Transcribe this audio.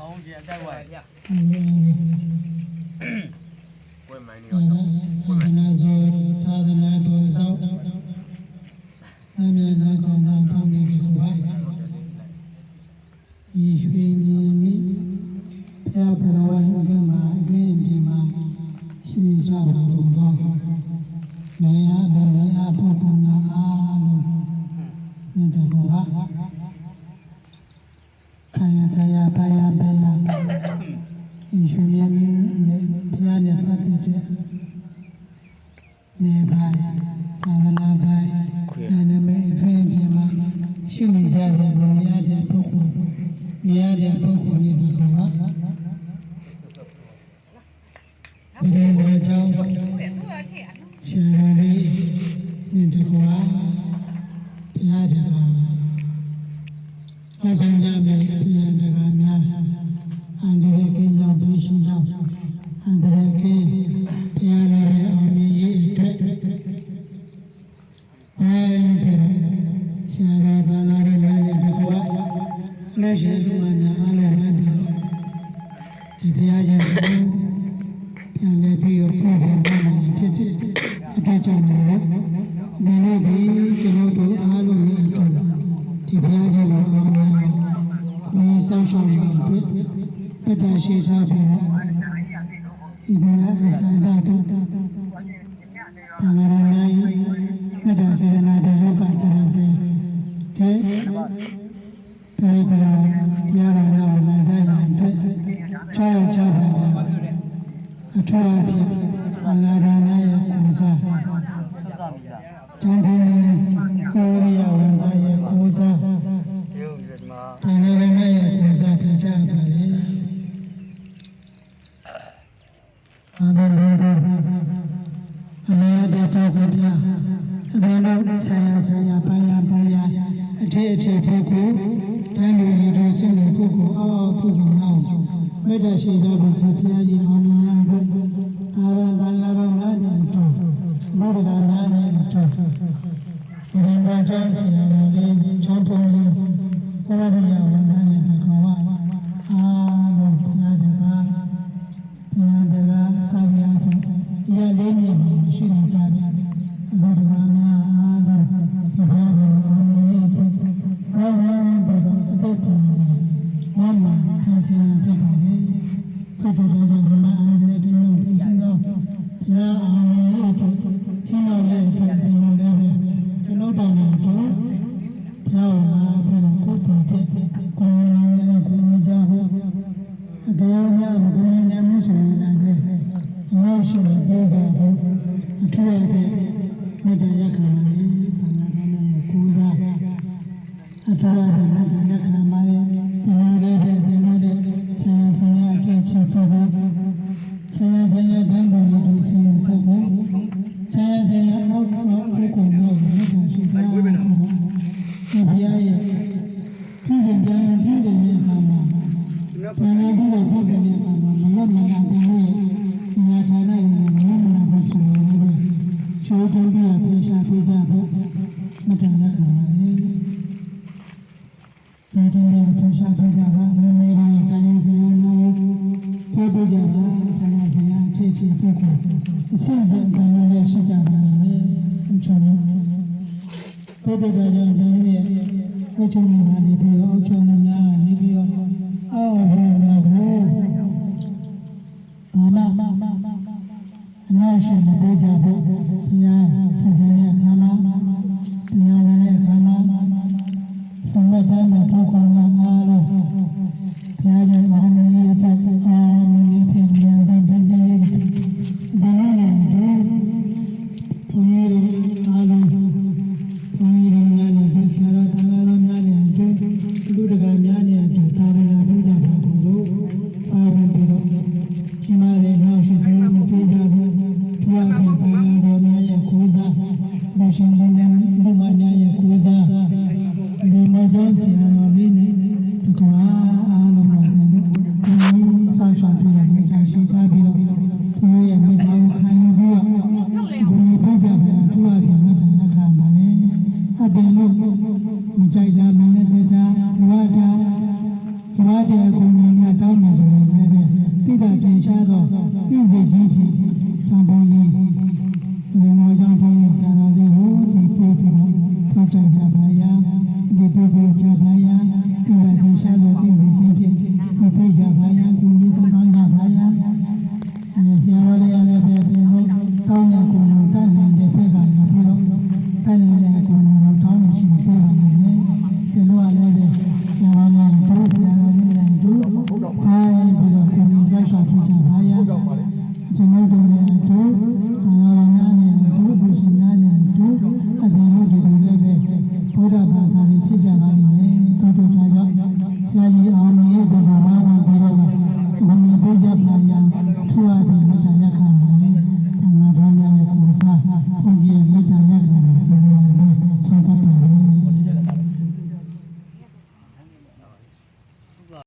ကောင်းကြအတက်ဝိုင်ဗျဝယ်မိုင်းနေသာတော့သနာဇောသာသနာတော်ဆောင်နာမည်နာကောင်းတာပေါင်းနေပြီကွာဤရွှေမြင်မိဖျားဘရဝဲအတွင်းမှာအတွင်းပြင်မှာရှိနေကြပါကုန်သောနေရဗနေရပုဂ္ဂိုလ်များအားလုံးမြတ်တော်ကခါရဆရာပါရပါ နဲ့ပတ်သက်တဲ့နေပါသာသနာပိုင်နာမည်အတွင်းပြင်မှာရှိနေကြတဲ့ဗနေရတဲ့ပုဂ္ဂိုလ်မြရတဲ့ပုဂ္ဂိုလ်တွေဒီကောင်ကဘယ်လိုကြောင့်သူ့ရဲ့သူ့ရဲ့ထဲအဆရာတော်လေးမြတ်တကွာဘုရားတကားလက်ဆောင်ကြမယ်ဘုရားတကားများအန္တရာယ်ကင်းကြောင်းပြီးရှိကြော အလို့ရှိလူအများအားလုံးပဲပြီးတော့ဒီဘုရားရှင်ကိုပြန်လဲပြီးတော့ပြန်ပြန်ပြန်ပြန်ဖြစ်ဖြစ်အတွက်ကြောင့်လည်းဒီနေ့ဒီကျွန်တော်တို့အားလုံးနဲ့အတူဒီဘုရားရှင်ကိုအားလုံးကိုယ်ဆောင်ရှောက်ရအတွက်ပတ္တရှိထားပြီးတော့ဒီဘုရားအရှင်သာတို့တန်ခါရနိုင်မတ္တစေနာတေယောကတရစေတဲ့ တေတရာတရားတော်များကိုလည်းဆိုင်ရအတွက်ချောချောပါအထွတ်အဖြစ်အလာရနာရဲ့ကိုစားဆက်စမိတာတန်ထင်းကိုရဝန်သားရဲ့ကိုစားရုပ်ရမှာတန်ရနာရဲ့ကိုစားထကြပါလေအာဘဘုဒ္ဓအမေရတဲ့ပုဂ္ဂိုလ်ပြအဘယ်လိုဆရာဆရာပါရပါရအထေအထေပုဂ္ဂိုလ် တန်လူရည်သူစင်တဲ့ပုဂ္ဂိုလ်အောက်ပုဂ္ဂိုလ်နောက်မေတ္တာရှိသောဘုရားဘုရားကြီးအောင်မြင်ရဖို့အာရတန်လာတော်များနဲ့တူမေတ္တာများနဲ့တူဘုရားမချမ်းစီတော်လေးချောင်းပုံလေးဘုရားရ တရားများမကိုယ်ရင်းနဲ့မှုဆိုရင်လည်းမောရှိနေပြေကြဖို့အထူးအဖြင့်မေတ္တာရခံပါလေဘာနာကနဲ့ကိုးစားအထူးအဖြင့်မေတ္တာရခံပါလေဒီလိုလေးတဲ့ဒီလိုတဲ့ဆရာဆရာအကျင့်ဖြစ်ဖို့ဆရာဆရာတန်ဖိုးရည်စီဖို့ဆရာဆရာအောက်အောက်ကိုကိုမျိုးကိုရှိပါဘူးဒီဘုရား ချိုးသွင်းပြီးတော့ပြေရှားပေးကြဖို့မတန်ရခါပါလေဒီဒီနဲ့ပြေရှားပေးကြပါမမေရီဆိုင်ရာဆိုင်ရာများကိုပြေပေးကြပါဆိုင်ရာဆိုင်ရာအခြေအခြေပုဂ္ဂိုလ်အစဉ်စဉ်ကံနဲ့ရှိကြပါလိမ့်မယ်အချုံပြေပေးကြကြတဲ့ရဲ့အချုံမှာနေပြီးတော့အချုံ